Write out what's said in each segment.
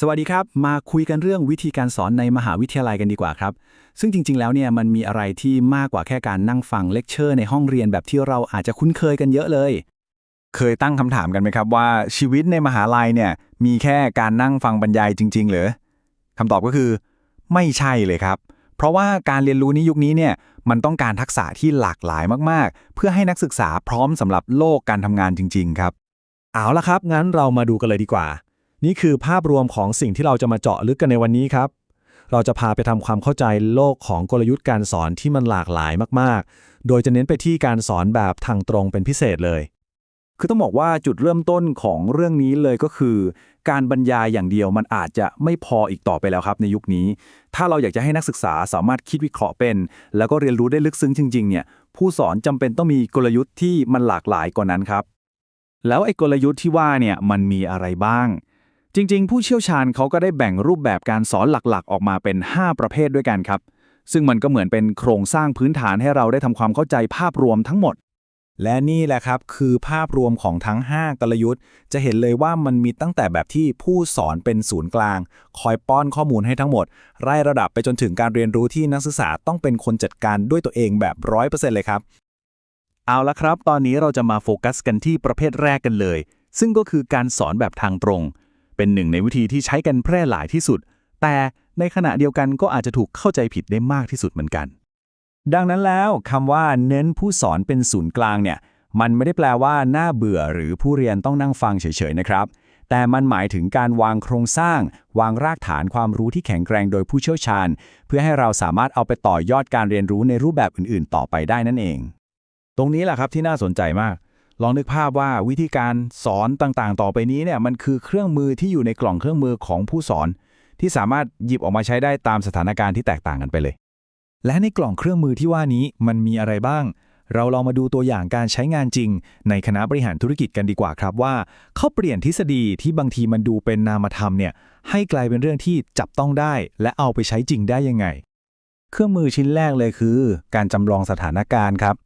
สวัสดีครับ มาคุยกันเรื่องวิธีการสอนในมหาวิทยาลัยกันดีกว่าครับ ซึ่งจริง ๆ แล้วเนี่ยมันมีอะไรที่มากกว่าแค่การนั่งฟังเลคเชอร์ในห้องเรียนแบบที่เราอาจจะคุ้นเคยกันเยอะเลย เคยตั้งคำถามกันไหมครับว่าชีวิตในมหาลัยเนี่ยมีแค่การนั่งฟังบรรยายจริงๆเหรอคำตอบก็คือ ไม่ใช่เลยครับ เพราะว่าการเรียนรู้ในยุคนี้เนี่ยมันต้องการทักษะที่หลากหลายมากๆ เพื่อให้นักศึกษาพร้อมสำหรับโลกการทำงานจริง ๆ ครับ เอาละครับงั้นเรามาดูกันเลยดีกว่า นี่คือภาพรวมของสิ่งที่เราจะมาเจาะลึกกันในวันนี้ครับ เราจะพาไปทำความเข้าใจโลกของกลยุทธ์การสอนที่มันหลากหลายมาก ๆ โดยจะเน้นไปที่การสอนแบบทางตรงเป็นพิเศษเลย คือต้องบอกว่าจุดเริ่มต้นของเรื่องนี้เลยก็คือ การบรรยายอย่างเดียวมันอาจจะไม่พออีกต่อไปแล้วครับในยุคนี้ ถ้าเราอยากจะให้นักศึกษาสามารถคิดวิเคราะห์เป็น แล้วก็เรียนรู้ได้ลึกซึ้งจริง ๆ เนี่ย ผู้สอนจำเป็นต้องมีกลยุทธ์ที่มันหลากหลายกว่านั้นครับ แล้วไอ้กลยุทธ์ที่ว่าเนี่ยมันมีอะไรบ้าง จริง ๆ ผู้เชี่ยวชาญเขาก็ได้แบ่งรูปแบบการสอนหลักๆ ออกมาเป็น 5 ประเภทด้วยกันครับ ซึ่งมันก็เหมือนเป็นโครงสร้างพื้นฐานให้เราได้ทำความเข้าใจภาพรวมทั้งหมด และนี่แหละครับ คือภาพรวมของทั้ง 5 กลยุทธ์ จะเห็นเลยว่ามันมีตั้งแต่แบบที่ผู้สอนเป็นศูนย์กลาง คอยป้อนข้อมูลให้ทั้งหมด ไล่ระดับไปจนถึงการเรียนรู้ที่นักศึกษาต้องเป็นคนจัดการด้วยตัวเองแบบ 100%เลยครับ เอาละครับ ตอนนี้เราจะมาโฟกัสกันที่ประเภทแรกกันเลย ซึ่งก็คือการสอนแบบทางตรง เป็นหนึ่งในวิธีที่ใช้กันแพร่หลายที่สุด แต่ในขณะเดียวกันก็อาจจะถูกเข้าใจผิดได้มากที่สุดเหมือนกัน ดังนั้นแล้วคำว่าเน้นผู้สอนเป็นศูนย์กลางเนี่ยมันไม่ได้แปลว่าน่าเบื่อหรือผู้เรียนต้องนั่งฟังเฉยๆนะครับ แต่มันหมายถึงการวางโครงสร้าง วางรากฐานความรู้ที่แข็งแกร่งโดยผู้เชี่ยวชาญ เพื่อให้เราสามารถเอาไปต่อยอดการเรียนรู้ในรูปแบบอื่นๆ ต่อไปได้นั่นเอง ตรงนี้แหละครับที่น่าสนใจมาก ลองนึกภาพว่าวิธีการสอนต่างๆ ต่อไปนี้เนี่ยมันคือเครื่องมือที่อยู่ในกล่องเครื่องมือของผู้สอน ที่สามารถหยิบออกมาใช้ได้ตามสถานการณ์ที่แตกต่างกันไปเลย และในกล่องเครื่องมือที่ว่านี้มันมีอะไรบ้าง เราลองมาดูตัวอย่างการใช้งานจริง ในคณะบริหารธุรกิจกันดีกว่าครับว่า เขาเปลี่ยนทฤษฎีที่บางทีมันดูเป็นนามธรรมเนี่ยให้กลายเป็นเรื่องที่จับต้องได้ และเอาไปใช้จริงได้ยังไง เครื่องมือชิ้นแรกเลยคือ การจำลองสถานการณ์ครับ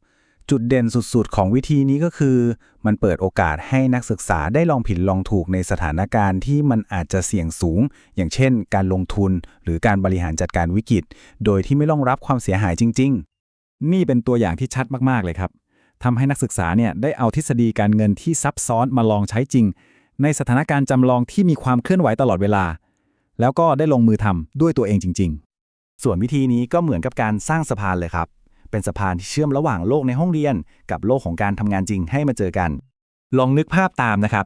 จุดเด่นสุดๆ ของวิธีนี้ก็คือ มันเปิดโอกาสให้นักศึกษาได้ลองผิดลองถูกในสถานการณ์ที่มันอาจจะเสี่ยงสูง อย่างเช่น การลงทุน หรือการบริหารจัดการวิกฤต โดยที่ไม่ต้องรับความเสียหายจริง ๆ นี่เป็นตัวอย่างที่ชัดมากๆเลยครับทำให้นักศึกษาเนี่ยได้เอาทฤษฎีการเงินที่ซับซ้อนมาลองใช้จริง ในสถานการณ์จำลองที่มีความเคลื่อนไหวตลอดเวลา แล้วก็ได้ลงมือทำด้วยตัวเองจริง ๆ ส่วนวิธีนี้ก็เหมือนกับการสร้างสะพานเลยครับ เป็นสะพานที่เชื่อมระหว่างโลกในห้องเรียน กับโลกของการทำงานจริงให้มาเจอกัน ลองนึกภาพตามนะครับ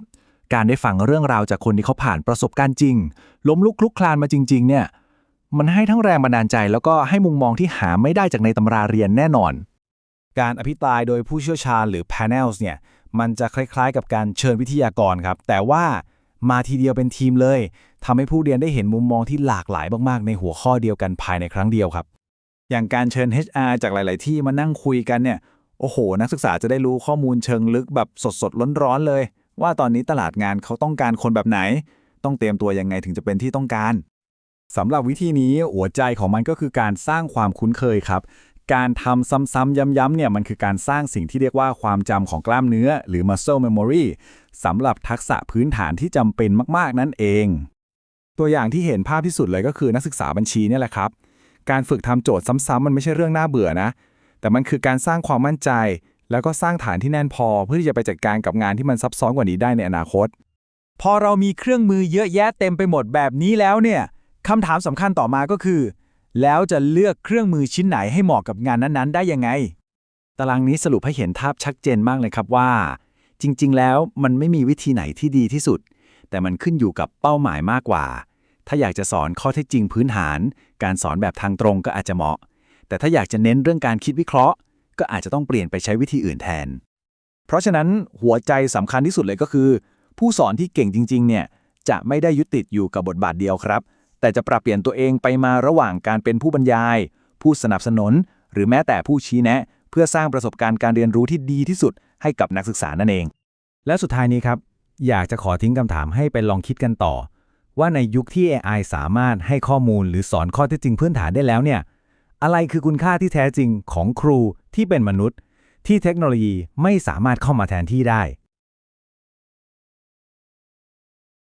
การได้ฟังเรื่องราวจากคนที่เขาผ่านประสบการณ์จริง ล้มลุกคลุกคลานมาจริง ๆ เนี่ย มันให้ทั้งแรงบันดาลใจ แล้วก็ให้มุมมองที่หาไม่ได้จากในตำราเรียนแน่นอน การอภิปรายโดยผู้เชี่ยวชาญหรือ panels เนี่ย มันจะคล้ายๆ กับการเชิญวิทยากรครับ แต่ว่ามาทีเดียวเป็นทีมเลยทำให้ผู้เรียนได้เห็นมุมมองที่หลากหลายมากๆ ในหัวข้อเดียวกันภายในครั้งเดียวครับ อย่างการเชิญ HR จากหลาย ๆ ที่มานั่งคุยกันเนี่ย โอ้โห นักศึกษาจะได้รู้ข้อมูลเชิงลึกแบบสดๆร้อนๆเลย ว่าตอนนี้ตลาดงานเขาต้องการคนแบบไหน ต้องเตรียมตัวยังไงถึงจะเป็นที่ต้องการสำหรับวิธีนี้หัวใจของมันก็คือการสร้างความคุ้นเคยครับ การทำซ้ำๆย้ำๆเนี่ยมันคือการสร้างสิ่งที่เรียกว่าความจำของกล้ามเนื้อ หรือ muscle memory สำหรับทักษะพื้นฐานที่จำเป็นมากๆนั่นเอง ตัวอย่างที่เห็นภาพที่สุดเลยก็คือนักศึกษาบัญชีเนี่ยแหละครับ การฝึกทำโจทย์ซ้ำๆมันไม่ใช่เรื่องน่าเบื่อนะ แต่มันคือการสร้างความมั่นใจ แล้วก็สร้างฐานที่แน่นพอ เพื่อที่จะไปจัดการกับงานที่มันซับซ้อนกว่านี้ได้ในอนาคต พอเรามีเครื่องมือเยอะแยะเต็มไปหมดแบบนี้แล้วเนี่ยคำถามสำคัญต่อมาก็คือ แล้วจะเลือกเครื่องมือชิ้นไหนให้เหมาะกับงานนั้นๆ ได้ยังไง ตารางนี้สรุปให้เห็นภาพชัดเจนมากเลยครับว่า จริง ๆ แล้วมันไม่มีวิธีไหนที่ดีที่สุด แต่มันขึ้นอยู่กับเป้าหมายมากกว่า ถ้าอยากจะสอนข้อเท็จจริงพื้นฐาน การสอนแบบทางตรงก็อาจจะเหมาะ แต่ถ้าอยากจะเน้นเรื่องการคิดวิเคราะห์ ก็อาจจะต้องเปลี่ยนไปใช้วิธีอื่นแทน เพราะฉะนั้นหัวใจสำคัญที่สุดเลยก็คือ ผู้สอนที่เก่งจริง ๆ เนี่ยจะไม่ได้ยึดติดอยู่กับบทบาทเดียวครับ แต่จะปรับเปลี่ยนตัวเองไปมาระหว่างการเป็นผู้บรรยาย ผู้สนับสนุน หรือแม้แต่ผู้ชี้แนะ เพื่อสร้างประสบการณ์การเรียนรู้ที่ดีที่สุด ให้กับนักศึกษานั่นเอง และสุดท้ายนี้ครับ อยากจะขอทิ้งคำถามให้ไปลองคิดกันต่อ ว่าในยุคที่ AI สามารถให้ข้อมูลหรือสอนข้อเท็จจริงพื้นฐานได้แล้วเนี่ย อะไรคือคุณค่าที่แท้จริงของครูที่เป็นมนุษย์ ที่เทคโนโลยีไม่สามารถเข้ามาแทนที่ได้